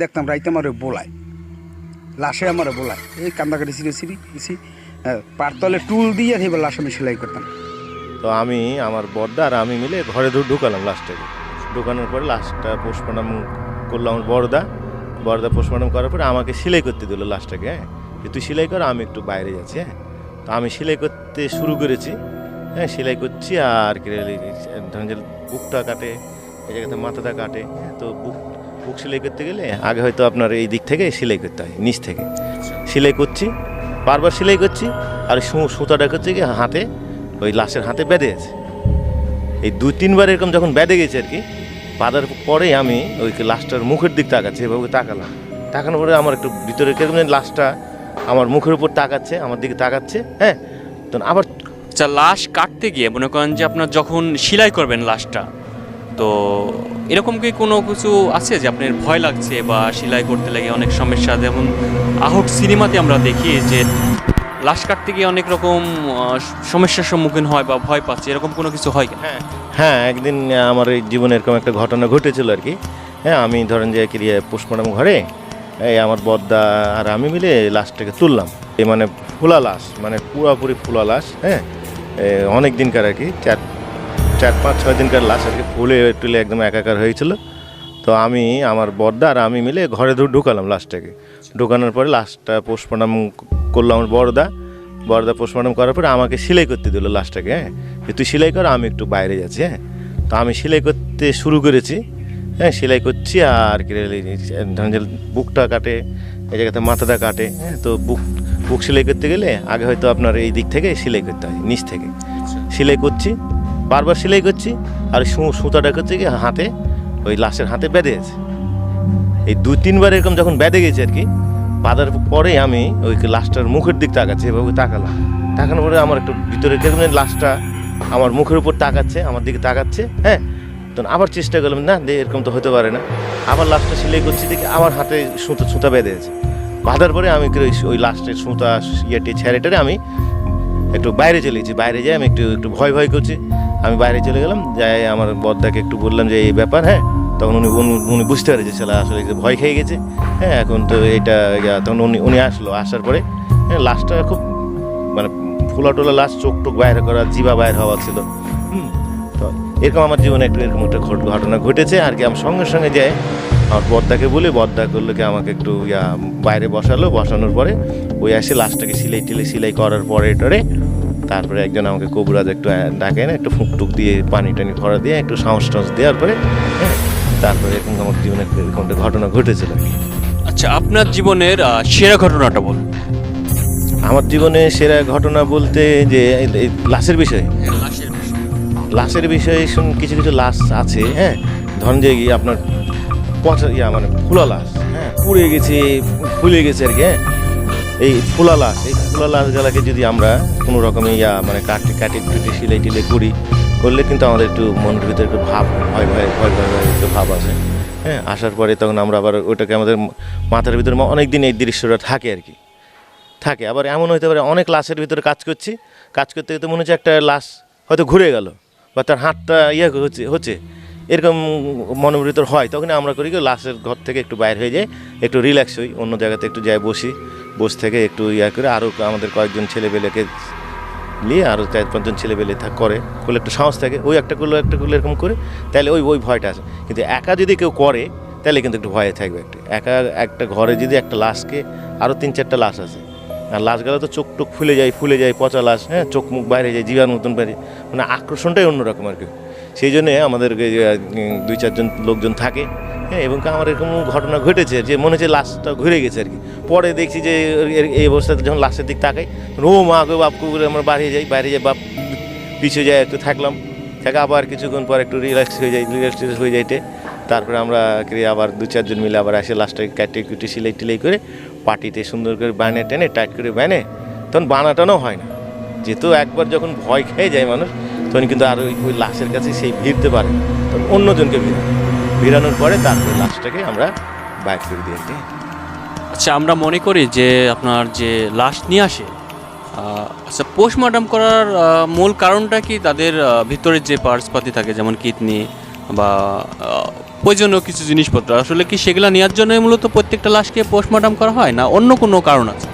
দেখতাম রাইতে আমার বোলায়। লাশে আমার বোলায়। এই কান্দাকাটি ছিঁড়ে ছিঁড়ি ছিঁড়ি পারতলে টুল দিয়ে এবার লাশ আমি সেলাই করতাম। তো আমি আমার বড়দা আর আমি মিলে ঘরে ঢুকালাম লাশটাকে। ঢুকানোর পরে লাশটা পোস্টমর্টম করল আমার বড়দা বড়দা পোস্টমর্টম করার পরে আমাকে সেলাই করতে দিল লাশটাকে হ্যাঁ? তুই সেলাই কর আমি একটু বাইরে যাচ্ছি হ্যাঁ? তো আমি সেলাই করতে শুরু করেছি হ্যাঁ? সেলাই করছি আর ধরেন যে বুকটা কাটে এই জায়গাতে মাথাটা কাটে হ্যাঁ, তো বুক বুক সেলাই করতে গেলে আগে হয়তো আপনার এই দিক থেকে সেলাই করতে হয়, নিচ থেকে। সেলাই করছি, বারবার সেলাই করছি, আর সুতাটা করছে কি হাতে, ওই লাশের হাতে বেঁধে আছে। এই দুই, তিনবার এরকম যখন বেঁধে গেছে আর কি, বাঁধার পরে আমি ওই লাশটার মুখের দিক তাকাচ্ছি, এভাবে তাকালাম। তাকানোর পরে আমার একটু ভিতরে কীরকম লাশটা আমার মুখের উপর তাকাচ্ছে, আমার দিকে তাকাচ্ছে হ্যাঁ? তখন আবার আচ্ছা লাশ কাটতে গিয়ে মনে করেন যে আপনার যখন সেলাই করবেন লাশটা তো এরকম কি কোনো কিছু আছে যে আপনার ভয় লাগছে বা সেলাই করতে লাগে অনেক সমস্যা? যেমন আহট সিনেমাতে আমরা দেখি যে লাশ কাটতে গিয়ে অনেক রকম সমস্যার সম্মুখীন হয় বা ভয় পাচ্ছে। এরকম কোনো কিছু হয় হ্যাঁ। হ্যাঁ একদিন আমার এই জীবনে এরকম একটা ঘটনা ঘটেছিল আর কি। হ্যাঁ আমি ধরেন যে কি পোস্টমর্টম ঘরে, এই আমার বদ্দা আর আমি মিলে লাশটাকে তুললাম। এই মানে ফুলা লাশ মানে পুরাপুরি ফুলা লাশ হ্যাঁ? অনেক দিনকার আর কি, চার চার পাঁচ ছয় দিনকার লাশ আর কি ফুলে টুলে একদম একাকার হয়েছিল। তো আমি আমার বদ্দা আর আমি মিলে ঘরে ঢু- ঢুকালাম লাশটাকে। ঢুকানোর পরে লাশটা পোস্টমর্টম করল আমার বড়দা বড়দা পোস্টমর্টম করার পরে আমাকে সেলাই করতে দিল লাশটাকে হ্যাঁ? যে তুই সেলাই কর আমি একটু বাইরে যাচ্ছি হ্যাঁ? তো আমি সেলাই করতে শুরু করেছি হ্যাঁ? সেলাই করছি আর কি বুকটা কাটে এই জায়গাতে মাথাটা কাটে হ্যাঁ? তো বুক বুক সেলাই করতে গেলে আগে হয়তো আপনার এই দিক থেকে সেলাই করতে হয় নিচ থেকে। সেলাই করছি বারবার সেলাই করছি আর সুতাটা করছে কি হাতে, ওই লাশের হাতে বেঁধে গেছে। এই দুই তিনবার এরকম যখন বেঁধে গেছে আর কি, বাঁধার পরে আমি ওই লাশটার মুখের দিক তাকাচ্ছি, এভাবে তাকালাম। তাকানোর পরে আমার একটু ভিতরে কীরকম লাশটা আমার মুখের উপর তাকাচ্ছে, আমার দিকে তাকাচ্ছে হ্যাঁ? তখন আবার চেষ্টা করলাম, না এরকম তো হতে পারে না। আবার লাশটা সেলাই করছি, দেখি আমার হাতে সুতো সুতা বেঁধে আছে বাঁধার পরে আমি ওই- লাস্টের সুতা ইয়েটি ছেড়ে টেরে আমি একটু বাইরে চলে গেছি। বাইরে যাই আমি একটু একটু ভয় ভয় করছি। আমি বাইরে চলে গেলাম, যাই আমার বদ্দাকে একটু বললাম যে, এই ব্যাপার হ্যাঁ? তখন উনি উনি- বুঝতে পারে যে ছেলে আসলে ভয় খেয়ে গেছে। হ্যাঁ এখন তো এটা তখন উনি উনি আসলো, আসার পরে হ্যাঁ লাশটা খুব মানে ফোলা টোলা লাশ চোখ টোক বাইরে করা জিবা বাইর হওয়া ছিল। হুম, তো এরকম আমার জীবনে একটু এরকম একটা ঘট- ঘটনা ঘটেছে, আর কি, আমি সঙ্গে সঙ্গে যাই। আমার বদ্দাকে বলে বদ্দা করল কি আমাকে একটু ইয়া, বাইরে বসালো, বসানোর পরে, ওই আসে লাশটাকে সিলাই টিলাই সিলাই করার পরে টরে তারপরে একজন আমাকে কবুরাজ একটু ডাকে না একটু ফুক টুক দিয়ে পানি টানি ভরা দিয়ে একটু সাহস টাহস দেওয়ার পরে হ্যাঁ তারপরে এরকম আমার জীবনে একটা এরকম একটা ঘটনা ঘটেছিল আচ্ছা আপনার জীবনের সেরা ঘটনাটা বল আমার জীবনে সেরা ঘটনা বলতে যে এই- এই লাশের বিষয়ে। লাশের লাশের বিষয়ে শুন কিছু কিছু লাশ আছে হ্যাঁ ধরেন যে আপনার পচা ইয়া মানে ফুলা লাশ হ্যাঁ পুড়ে গেছে ফুলে গেছে আর কি হ্যাঁ। এই ফুলা লাশ, এই ফুলা লাশগুলাকে যদি আমরা কোনো রকমে ইয়া মানে কাটি কাটি টুটি সিলাই টিলাই করি, করলে কিন্তু আমাদের একটু মনের ভিতরে একটু ভাব, ভয় ভয় ভয় ভয় ভয় একটু ভাব আসে। হ্যাঁ আসার পরে তখন আমরা আবার ওটাকে আমাদের মাথার ভিতরে অনেক দিন এই দৃশ্যটা থাকে আর কি। থাকে, আবার এমন হতে পারে অনেক লাশের ভিতরে কাজ করছি, কাজ করতে করতে মনে হচ্ছে একটা লাশ হয়তো ঘুরে গেল, বা তার হাতটা ইয়ে হচ্ছে হচ্ছে। এরকম মনের ভিতর হয় তখন আমরা করি কি লাশের ঘর থেকে একটু বাইরে হয়ে যাই, একটু রিল্যাক্স হই, অন্য জায়গাতে একটু যাই বসি। বসে থেকে একটু ইয়া করে আরও আমাদের কয়েকজন ছেলেপেলেকে নিয়ে আরও চার পাঁচজন ছেলেপেলে থাক করে করলে একটা সাহস থাকে। ওই একটা করল একটা করল এরকম করে তাহলে ওই ওই ভয়টা আছে। কিন্তু একা যদি কেউ করে তাহলে কিন্তু একটু ভয়ে থাকবে একটু। একা একটা ঘরে যদি একটা লাশকে আরও তিন চারটা লাশ আছে আর লাশগুলো তো চোখ টোক ফুলে যায় ফুলে যায় পচা লাশ হ্যাঁ চোখ মুখ বাইরে যায় জীবার মতন বাইরে মানে আকর্ষণটাই অন্যরকম আর কি। সেই জন্যে আমাদের যে, উম, দুই চারজন লোকজন থাকে। হ্যাঁ এবং আমার এরকম ঘটনা ঘটেছে যে মনে হচ্ছে লাশটা ঘুরে গেছে আর কি। পরে দেখছি যে এই অবস্থাতে যখন লাশের দিক তাকাই মা গো, বাপ করে আমরা বাইরে যাই বাইরে যাই, বাপ, পিছিয়ে যাই একটু থাকলাম। থেকে আবার কিছুক্ষণ পর একটু রিল্যাক্স হয়ে যাই রিল্যাক্স হয়ে যাইতে। তারপরে আমরা কি আবার দু, চারজন মিলে আবার এসে লাস্টে কাটি কুটি সিলাই টিলাই করে পাটিতে সুন্দর করে বানে টেনে, টাইট করে বানে, তখন বানাটানো হয় না। যেহেতু একবার যখন ভয় খেয়ে যায় মানুষ, তখন কিন্তু আর ওই লাশের কাছে সেই ভিড়তে পারে তখন অন্যজনকে ভিড়ায় ভিড়ানোর পরে তারপরে লাশটাকে আমরা বাইক করে দিয়ে দিই। আচ্ছা আমরা মনে করি যে আপনার যে লাশ নিয়ে আসে আচ্ছা পোস্টমর্টম করার মূল কারণটা কি তাদের ভিতরে যে পার্টসপাতি থাকে, যেমন কিডনি বা প্রয়োজনীয় কিছু জিনিসপত্র, আসলে কি সেগুলো নেওয়ার জন্যই মূলত প্রত্যেকটা লাশকে পোস্টমর্টম করা হয়, না অন্য কোনো কারণ আছে?